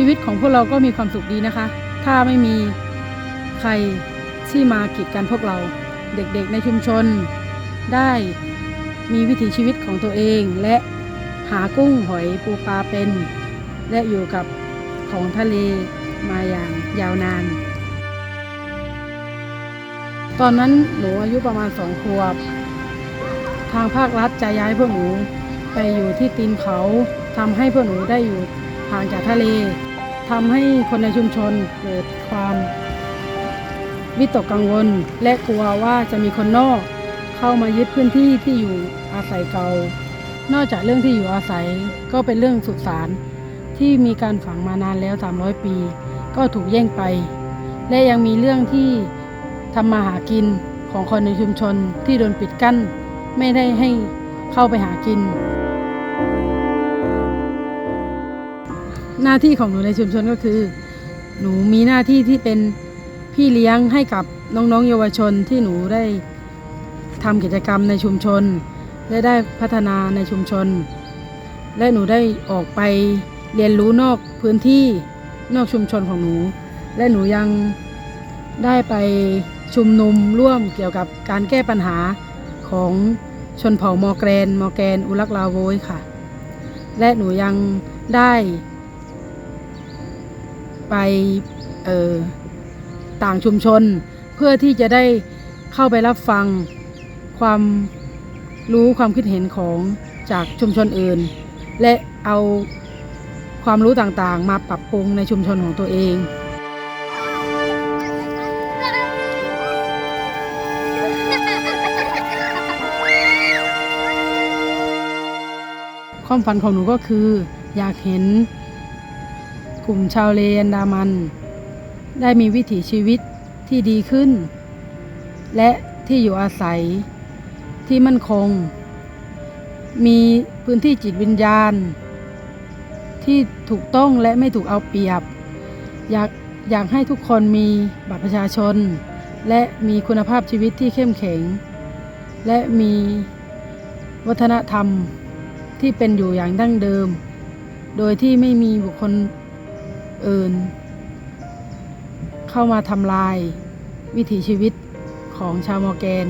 ชีวิตของพวกเราก็มีความสุขดีนะคะ ถ้าไม่มีใครที่มากีดกันพวกเราเด็กๆในชุมชน ได้มีวิถีชีวิตของตัวเอง และหากุ้งหอยปูปลาเป็น และอยู่กับของทะเลมาอย่างยาวนาน ตอนนั้นหนูอายุประมาณสองขวบ ทางภาครัฐจะย้ายพวกหนูไปอยู่ที่ตีนเขาทำให้พวกหนูได้อยู่ห่างจากทะเล ทำให้คนในชุมชนเกิดความวิตกกังวล และกลัวว่าจะมีคนนอกเข้ามายึดพื้นที่ที่อยู่อาศัยเก่า นอกจากเรื่องที่อยู่อาศัยก็เป็นเรื่องสุสานที่มีการฝังมานานแล้ว 300 ปี ก็ถูกแย่งไป และยังมีเรื่องที่ทำมาหากินของคนในชุมชนที่โดนปิดกั้น ไม่ได้ให้เข้าไปหากิน หน้าที่ของหนูในชุมชนก็คือ หนูมีหน้าที่ที่เป็นพี่เลี้ยงให้กับน้องๆเยาวชนที่หนูได้ทำกิจกรรมในชุมชน และได้พัฒนาในชุมชน และหนูได้ออกไปเรียนรู้นอกพื้นที่นอกชุมชนของหนู และหนูยังได้ไปชุมนุมร่วมเกี่ยวกับการแก้ปัญหาของชนเผ่ามอร์แกรนมอร์แกรนอุลักลาโวยค่ะ และหนูยังได้ ไปต่างชุมชน เพื่อที่จะได้เข้าไปรับฟังความรู้ความคิดเห็นของจากชุมชนอื่น และเอาความรู้ต่างๆ มาปรับปรุงในชุมชนของตัวเองความฝันของหนูก็คืออยากเห็น กลุ่มชาวเลอันดามัน ได้มีวิถีชีวิตที่ดีขึ้น และที่อยู่อาศัยที่มั่นคง มีพื้นที่จิตวิญญาณ ที่ถูกต้องและไม่ถูกเอาเปรียบ อยากอยากให้ทุกคนมีบัตรประชาชน และมีคุณภาพชีวิตที่เข้มแข็ง และมีวัฒนธรรมที่เป็นอยู่อย่างดั้งเดิม โดยที่ไม่มีบุคคล อื่นเข้ามาทำลายวิถีชีวิตของชาวมอร์แกน